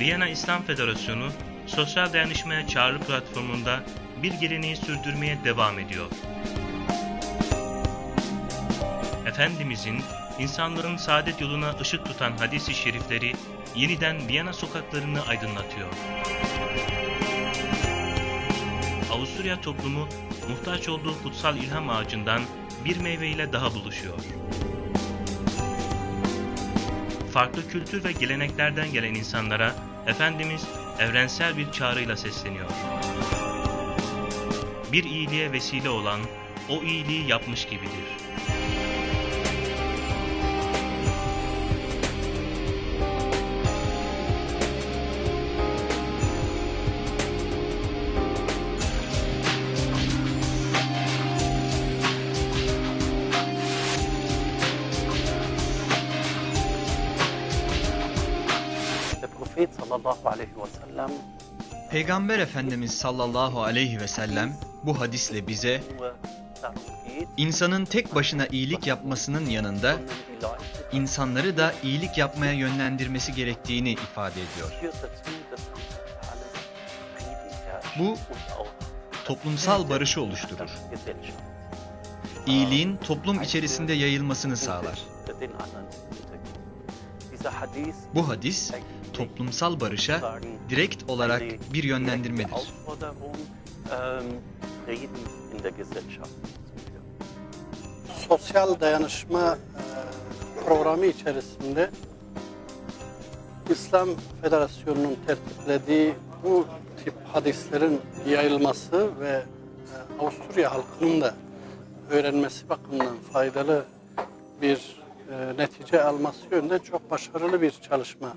Viyana İslam Federasyonu, sosyal dayanışmaya çağrı platformunda bir geleneği sürdürmeye devam ediyor. Efendimizin insanların saadet yoluna ışık tutan hadis-i şerifleri yeniden Viyana sokaklarını aydınlatıyor. Avusturya toplumu muhtaç olduğu kutsal ilham ağacından bir meyveyle daha buluşuyor. Farklı kültür ve geleneklerden gelen insanlara Efendimiz evrensel bir çağrıyla sesleniyor. Bir iyiliğe vesile olan o iyiliği yapmış gibidir. Prophète sallallahu alayhi ve sellem Peygamber Efendimiz sallallahu aleyhi ve sellem bu hadisle bize insanın tek başına iyilik yapmasının yanında insanları da iyilik yapmaya yönlendirmesi gerektiğini ifade ediyor. Bu toplumsal barışı oluşturur. İyiliğin toplum içerisinde yayılmasını sağlar. Bu hadis toplumsal barışa direkt olarak bir yönlendirmedir. sosyal dayanışma e, programı içerisinde İslam Federasyonu'nun tertiplediği bu tip hadislerin yayılması ve e, Avusturya halkının da öğrenmesi bakımından faydalı bir e, netice alması yönünde çok başarılı bir çalışma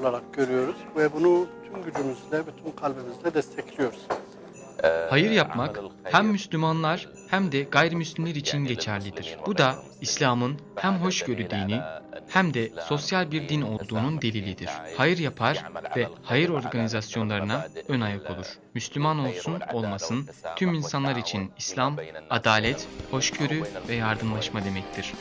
olarak görüyoruz ve bunu tüm gücümüzle, bütün kalbimizle destekliyoruz. Hayır yapmak hem Müslümanlar hem de gayrimüslimler için geçerlidir. Bu da İslam'ın hem hoşgörü dini hem de sosyal bir din olduğunun delilidir. Hayır yapar ve hayır organizasyonlarına ön ayak olur. Müslüman olsun olmasın tüm insanlar için İslam, adalet, hoşgörü ve yardımlaşma demektir.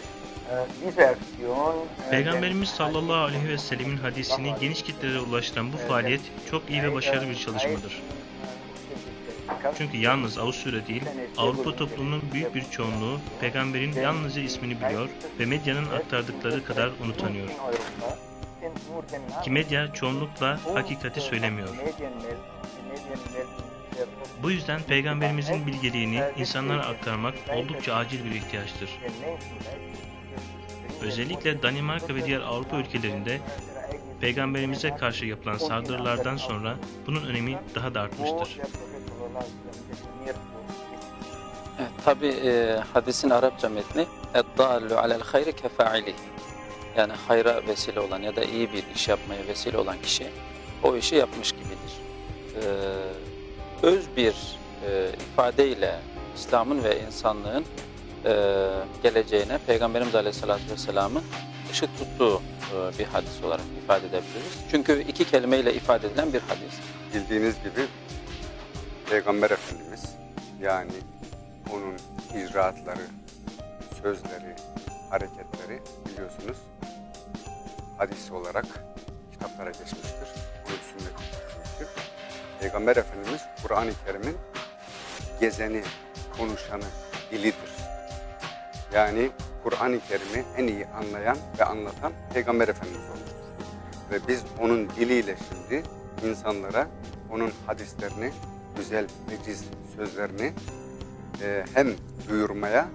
Peygamberimiz sallallahu aleyhi ve sellemin hadisini geniş kitlelere ulaştıran bu faaliyet çok iyi ve başarılı bir çalışmadır. Çünkü yalnız Avusturya değil, Avrupa toplumunun büyük bir çoğunluğu peygamberin yalnızca ismini biliyor ve medyanın aktardıkları kadar onu tanıyor. Ki medya çoğunlukla hakikati söylemiyor. Bu yüzden peygamberimizin bilgeliğini insanlara aktarmak oldukça acil bir ihtiyaçtır. Özellikle Danimarka ve diğer Avrupa ülkelerinde peygamberimize karşı yapılan saldırılardan sonra bunun önemi daha da artmıştır. Evet, tabi e, hadisin Arapça metni اَدَّالُ عَلَى الْخَيْرِ كَفَاعِلِهِ Yani hayra vesile olan ya da iyi bir iş yapmaya vesile olan kişi o işi yapmış gibidir. Ee, öz bir e, ifadeyle İslam'ın ve insanlığın e, geleceğine Peygamberimiz Aleyhisselatü Vesselam'ın ışık tuttuğu e, bir hadis olarak ifade edebiliriz. Çünkü iki kelimeyle ifade edilen bir hadis. bildiğiniz gibi Peygamber Efendimiz yani onun icraatları, sözleri, hareketleri biliyorsunuz hadis olarak kitaplara geçmiştir. Onun sünneti geçmiştir. Peygamber Efendimiz Kur'an-ı Kerim'in gezeni, konuşanı, dilidir. Yani Kur'an-ı Kerim'i en iyi anlayan ve anlatan Peygamber Efendimiz olmuştur. Ve biz onun diliyle şimdi insanlara onun hadislerini, güzel veciz sözlerini e, hem duyurmaya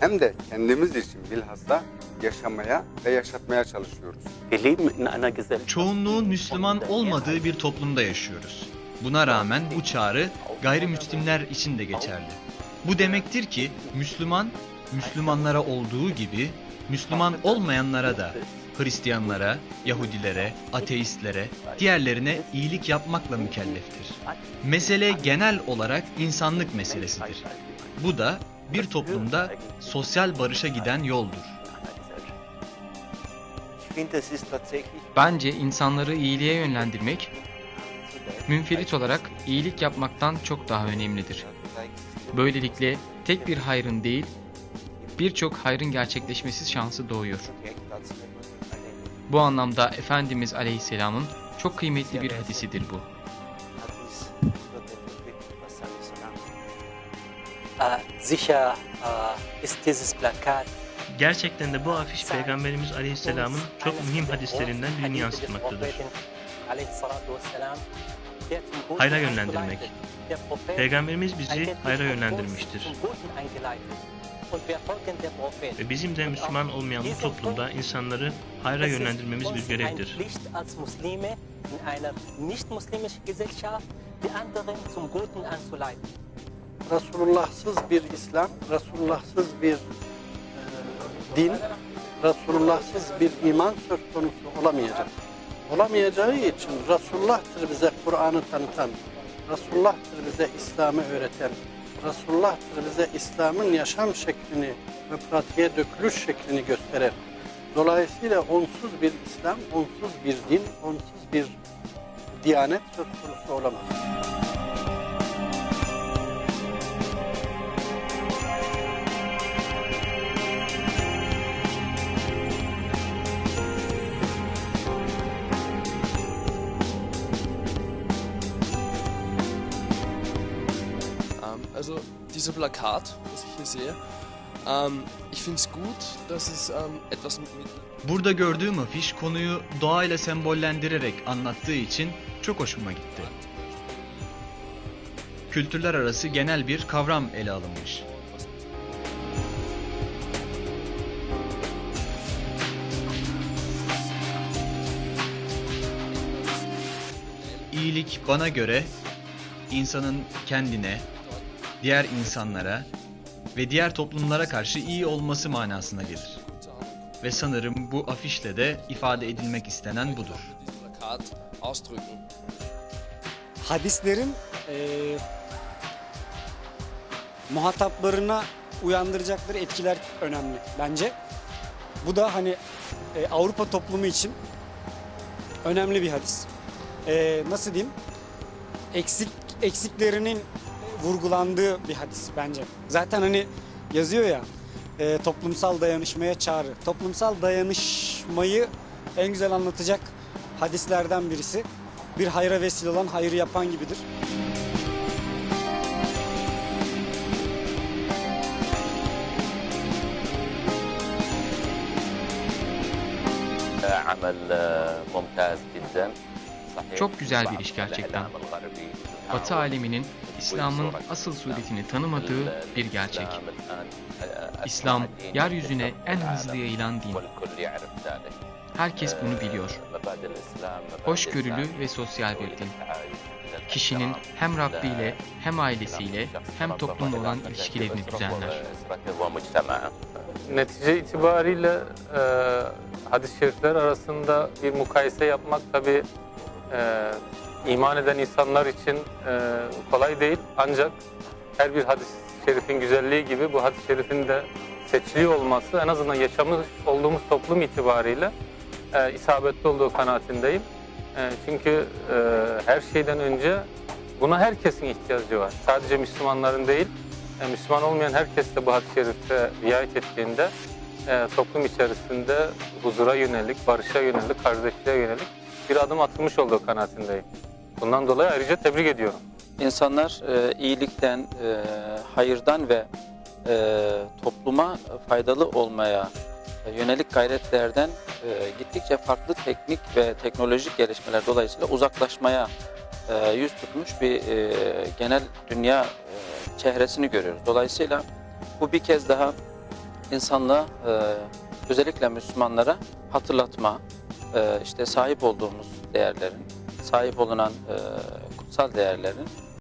hem de kendimiz için bilhassa yaşamaya ve yaşatmaya çalışıyoruz. Çoğunluğun Müslüman olmadığı bir toplumda yaşıyoruz. Buna rağmen bu çağrı gayrimüslimler için de geçerli. Bu demektir ki Müslüman, Müslümanlara olduğu gibi Müslüman olmayanlara da Hristiyanlara, Yahudilere, ateistlere, diğerlerine iyilik yapmakla mükelleftir. Mesele genel olarak insanlık meselesidir. Bu da bir toplumda sosyal barışa giden yoldur. Bence insanları iyiliğe yönlendirmek, münferit olarak iyilik yapmaktan çok daha önemlidir. Böylelikle tek bir hayrın değil, birçok hayrın gerçekleşmesi şansı doğuyor. Bu anlamda Efendimiz Aleyhisselam'ın çok kıymetli bir hadisidir bu. Gerçekten de bu afiş Peygamberimiz Aleyhisselam'ın çok mühim hadislerinden birini yansıtmaktadır. Hayra yönlendirmek. Peygamberimiz bizi hayra yönlendirmiştir. Ve bizim de Müslüman olmayan bu toplumda insanları hayra yönlendirmemiz bir görevdir. Resulullahsız bir İslam, Resulullahsız bir e, din, Resulullahsız bir iman söz konusu olamayacak. Olamayacağı için Resulullah'tır bize Kur'an'ı tanıtan, Resulullah'tır bize İslam'ı öğreten, Resulullah'tır bize İslam'ın yaşam şeklini ve pratiğe dökülüş şeklini gösteren. Dolayısıyla onsuz bir İslam, onsuz bir din, onsuz bir diyanet söz konusu olamaz. Also dieser Plakat, das ich hier sehe, ähm, ich finde es gut, dass es ähm, etwas mit, mit Burada gördüğüm afiş konuyu doğayla sembollendirerek anlattığı için çok hoşuma gitti. Kültürler arası genel bir kavram ele alınmış. İyilik bana göre insanın kendine, diğer insanlara ve diğer toplumlara karşı iyi olması manasına gelir. Ve sanırım bu afişle de ifade edilmek istenen budur. hadislerin eee, muhataplarına uyandıracakları etkiler önemli bence. Bu da hani e, Avrupa toplumu için önemli bir hadis. Eee, nasıl diyeyim? Eksik eksiklerinin vurgulandığı bir hadis bence. Zaten hani yazıyor ya e, toplumsal dayanışmaya çağrı. Toplumsal dayanışmayı en güzel anlatacak hadislerden birisi. Bir hayra vesile olan hayrı yapan gibidir. عمل ممتاز جدا صحيح çok güzel bir iş gerçekten. Batı aleminin İslam'ın asıl suretini tanımadığı bir gerçek. İslam, yeryüzüne en hızlı yayılan din. Herkes bunu biliyor. Hoşgörülü ve sosyal bir din. Kişinin hem Rabbi ile hem ailesiyle hem toplumla olan ilişkilerini düzenler. Netice itibariyle e, hadis-i şerifler arasında bir mukayese yapmak tabii tabi iman eden insanlar için e, kolay değil. Ancak her bir hadis-i şerifin güzelliği gibi bu hadis-i şerifin de seçili olması en azından yaşamış olduğumuz toplum itibariyle e, isabetli olduğu kanaatindeyim. E, çünkü e, her şeyden önce buna herkesin ihtiyacı var. Sadece Müslümanların değil, e, Müslüman olmayan herkes de bu hadis-i şerife riayet ettiğinde e, toplum içerisinde huzura yönelik, barışa yönelik, kardeşliğe yönelik bir adım atılmış olduğu kanaatindeyim. Bundan dolayı ayrıca tebrik ediyorum. İnsanlar e, iyilikten, e, hayırdan ve e, topluma faydalı olmaya yönelik gayretlerden e, gittikçe farklı teknik ve teknolojik gelişmeler dolayısıyla uzaklaşmaya e, yüz tutmuş bir e, genel dünya e, çehresini görüyoruz. Dolayısıyla bu bir kez daha insanlığa e, özellikle Müslümanlara hatırlatma, e, işte sahip olduğumuz değerlerin, sahip olunan e, kutsal değerlerin